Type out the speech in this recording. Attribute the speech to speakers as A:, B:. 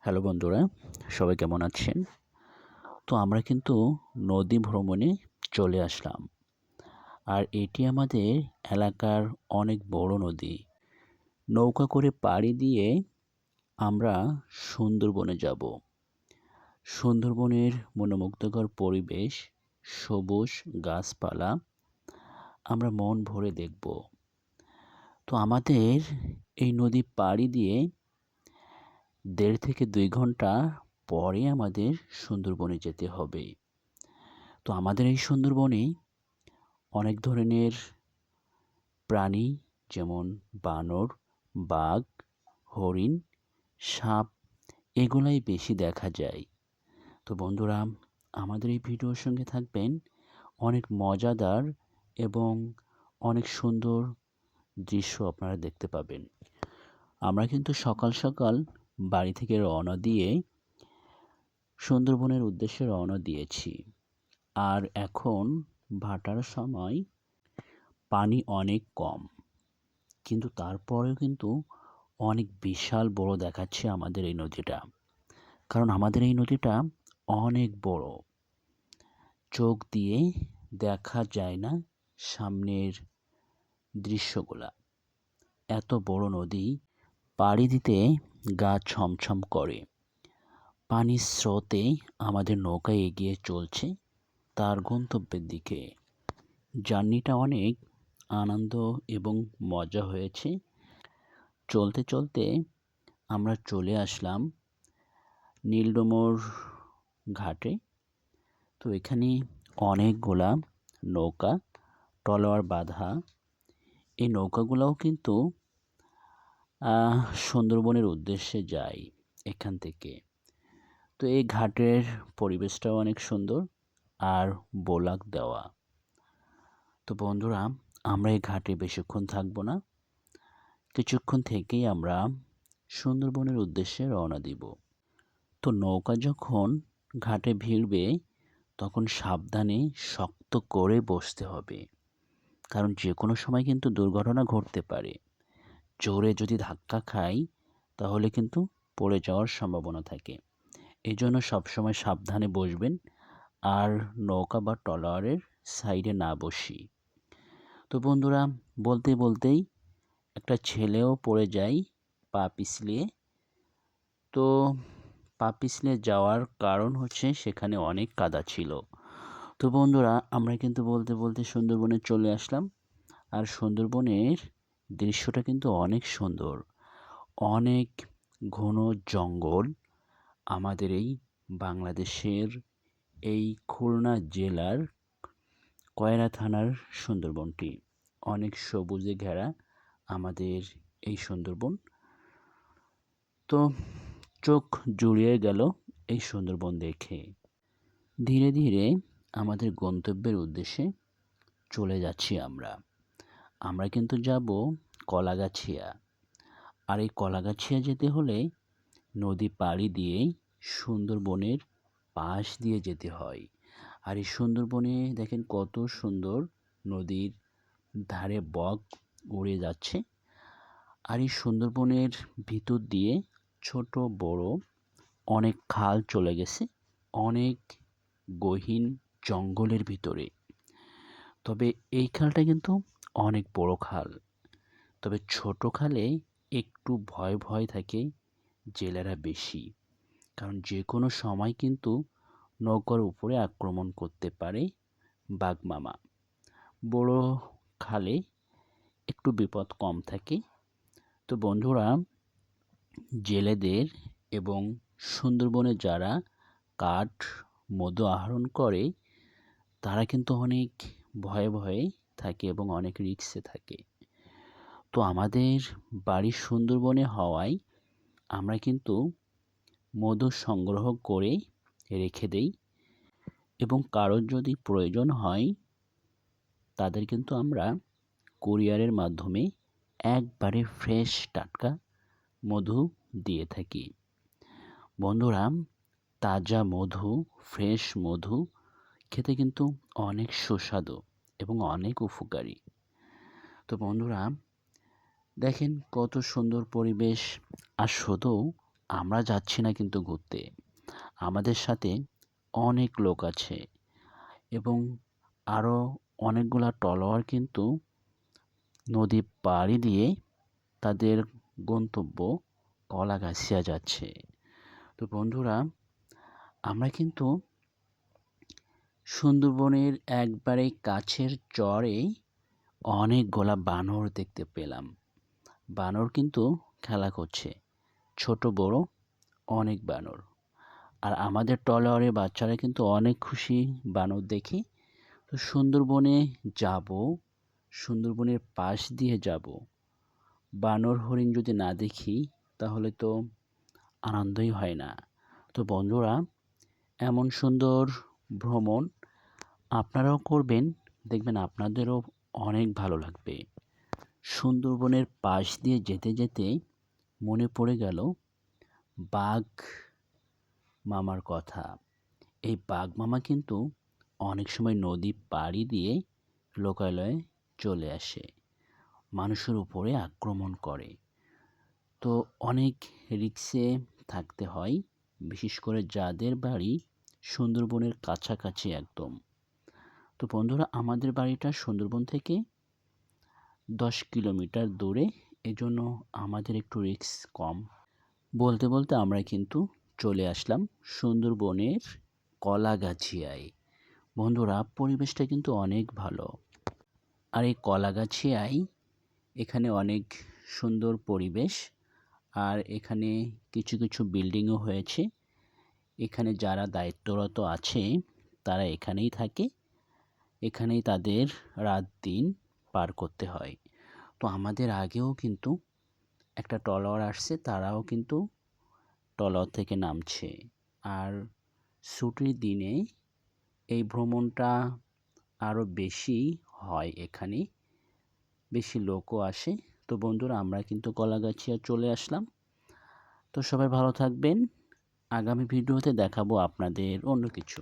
A: Hello বন্ধুরা, সবাই কেমন আছেন? তো আমরা কিন্তু নদী ভ্রমণে চলে আসলাম। আর এটি আমাদের এলাকার অনেক বড় নদী। নৌকা করে পাড়ি দিয়ে আমরা সুন্দরবনে যাব। সুন্দরবনের মনোমুগ্ধকর পরিবেশ, সবুজ গাছপালা, আমরা মন ভরে দেখব। তো আমাদের এই নদী পাড়ি দিয়ে দেড় থেকে দুই ঘণ্টা পরে আমাদের সুন্দরবনে যেতে হবে। তো আমাদের এই সুন্দরবনে অনেক ধরনের প্রাণী যেমন বানর, বাঘ, হরিণ, সাপ এগুলাই বেশি দেখা যায়। তো বন্ধুরা, আমাদের এই ভিডিওর সঙ্গে থাকবেন অনেক মজাদার এবং অনেক সুন্দর দৃশ্য আপনারা দেখতে পাবেন। আমরা কিন্তু সকাল সকাল বাড়ি থেকে রওনা দিয়ে সুন্দরবনের উদ্দেশ্যে রওনা দিয়েছি। আর এখন ভাটার সময় পানি অনেক কম, কিন্তু তারপরেও কিন্তু অনেক বিশাল বড় দেখাচ্ছে আমাদের এই নদীটা। কারণ আমাদের এই নদীটা অনেক বড়। চোখ দিয়ে দেখা যায় না সামনের দৃশ্যগুলা। এত বড় নদী পাড়ি দিতে গা ছমছম করে। পানির স্রোতে আমাদের নৌকা এগিয়ে চলছে তার গন্তব্যের দিকে। জার্নিটা অনেক আনন্দ এবং মজা হয়েছে। চলতে চলতে আমরা চলে আসলাম নীলডোমর ঘাটে। তো এখানে অনেকগুলা নৌকা টলোয়ার বাঁধা। এই নৌকাগুলোও কিন্তু সুন্দরবনের উদ্দেশ্যে যাই এখান থেকে। তো এই ঘাটের পরিবেশটাও অনেক সুন্দর আর বোলাক দেওয়া। তো বন্ধুরা, আমরা এই ঘাটে বেশিক্ষণ থাকব না। কিছুক্ষণ থেকেই আমরা সুন্দরবনের উদ্দেশ্যে রওনা দিব। তো নৌকা যখন ঘাটে ভিড়বে, তখন সাবধানে শক্ত করে বসতে হবে। কারণ যে কোনো সময় কিন্তু দুর্ঘটনা ঘটতে পারে। জোরে যদি ধাক্কা খাই, তাহলে কিন্তু পড়ে যাওয়ার সম্ভাবনা থাকে। এই জন্য সবসময় সাবধানে বসবেন আর নৌকা বা ট্রলারের সাইডে না বসি। তো বন্ধুরা, বলতে বলতেই একটা ছেলেও পড়ে যায় পা পিছলিয়ে। তো পা পিছলে যাওয়ার কারণ হচ্ছে সেখানে অনেক কাদা ছিল। তো বন্ধুরা, আমরা কিন্তু বলতে বলতে সুন্দরবনে চলে আসলাম। আর সুন্দরবনের দৃশ্যটা কিন্তু অনেক সুন্দর। অনেক ঘন জঙ্গল আমাদের এই বাংলাদেশের এই খুলনা জেলার কয়রা থানার সুন্দরবনটি। অনেক সবুজে ঘেরা আমাদের এই সুন্দরবন। তো চোখ জুড়িয়ে গেল এই সুন্দরবন দেখে। ধীরে ধীরে আমাদের গন্তব্যের উদ্দেশ্যে চলে যাচ্ছি আমরা। আমরা কিন্তু যাব কলাগাছিয়া। আর এই কলাগাছিয়া যেতে হলে নদী পাড়ি দিয়েই সুন্দরবনের পাশ দিয়ে যেতে হয়। আর এই সুন্দরবনে দেখেন কত সুন্দর নদীর ধারে বক উড়ে যাচ্ছে। আর এই সুন্দরবনের ভিতর দিয়ে ছোট বড় অনেক খাল চলে গেছে, অনেক গহীন জঙ্গলের ভিতরে। তবে এই খালটা কিন্তু অনেক বড় খাল। তবে ছোট খালে একটু ভয় ভয় থাকে জেলেরা বেশি। কারণ যে কোনো সময় কিন্তু নৌকার উপরে আক্রমণ করতে পারে বাঘমামা। বড় খালে একটু বিপদ কম থাকে। তো বন্ধুরা, জেলেদের এবং সুন্দরবনে যারা কাঠ, মধু আহরণ করে, তারা কিন্তু অনেক ভয়ে ভয়ে থাকে এবং অনেক রিক্সে থাকে। তো আমাদের বাড়ি সুন্দরবনে হওয়ায় আমরা কিন্তু মধু সংগ্রহ করে রেখে দেই এবং কারোর যদি প্রয়োজন হয়, তাদের কিন্তু আমরা কুরিয়ারের মাধ্যমে একবারে ফ্রেশ টাটকা মধু দিয়ে থাকি। বন্ধুরা, তাজা মধু ফ্রেশ মধু খেতে কিন্তু অনেক সুস্বাদু। এবং অনেক উপকারী। তো বন্ধুরা, দেখেন কত সুন্দর পরিবেশ। আর শুধু আমরা যাচ্ছি না কিন্তু ঘুরতে, আমাদের সাথে অনেক লোক আছে এবং আরও অনেকগুলা ট্রলার কিন্তু নদী পাড়ি দিয়ে তাদের গন্তব্য কলাগাছিয়া যাচ্ছে। তো বন্ধুরা, আমরা কিন্তু সুন্দরবনের একবারে কাছের চরে অনেকগুলা বানর দেখতে পেলাম। বানর কিন্তু খেলা করছে। ছোট, বড় অনেক বানর। আর আমাদের ট্রলারে বাচ্চারা কিন্তু অনেক খুশি বানর দেখে। তো সুন্দরবনে যাব, সুন্দরবনের পাশ দিয়ে যাব। বানর, হরিণ যদি না দেখি, তাহলে তো আনন্দই হয় না। তো বন্ধুরা, এমন সুন্দর ভ্রমণ আপনারাও করবেন, দেখবেন আপনাদেরও অনেক ভালো লাগবে। সুন্দরবনের পাশ দিয়ে যেতে যেতে মনে পড়ে গেল বাঘ মামার কথা। এই বাঘ মামা কিন্তু অনেক সময় নদী পাড়ি দিয়ে লোকালয়ে চলে আসে, মানুষের উপরে আক্রমণ করে। তো অনেক রিক্সে থাকতে হয়, বিশেষ করে যাদের বাড়ি সুন্দরবনের কাছাকাছি একদম। তো বন্ধুরা, আমাদের বাড়িটা সুন্দরবন থেকে দশ কিলোমিটার দূরে। এজন্য আমাদের একটু রিক্স কম। বলতে বলতে আমরা কিন্তু চলে আসলাম সুন্দরবনের কলাগাছিয়ায়। বন্ধুরা, পরিবেশটা কিন্তু অনেক ভালো। আর এই কলাগাছিয়ায় এখানে অনেক সুন্দর পরিবেশ। আর এখানে কিছু কিছু বিল্ডিংও হয়েছে। এখানে যারা দায়িত্বরত আছে, তারা এখানেই থাকে। এখানেই তাদের রাত দিন পার করতে হয়। তো আমাদের আগেও কিন্তু একটা ট্রলার আসছে, তারাও কিন্তু ট্রলার থেকে নামছে। আর ছুটির দিনে এই ভ্রমণটা আরও বেশি হয় এখানে, বেশি লোকও আসে। তো বন্ধুরা, আমরা কিন্তু কলাগাছিয়া চলে আসলাম। তো সবাই ভালো থাকবেন। আগামী ভিডিওতে দেখাবো আপনাদের অন্য কিছু।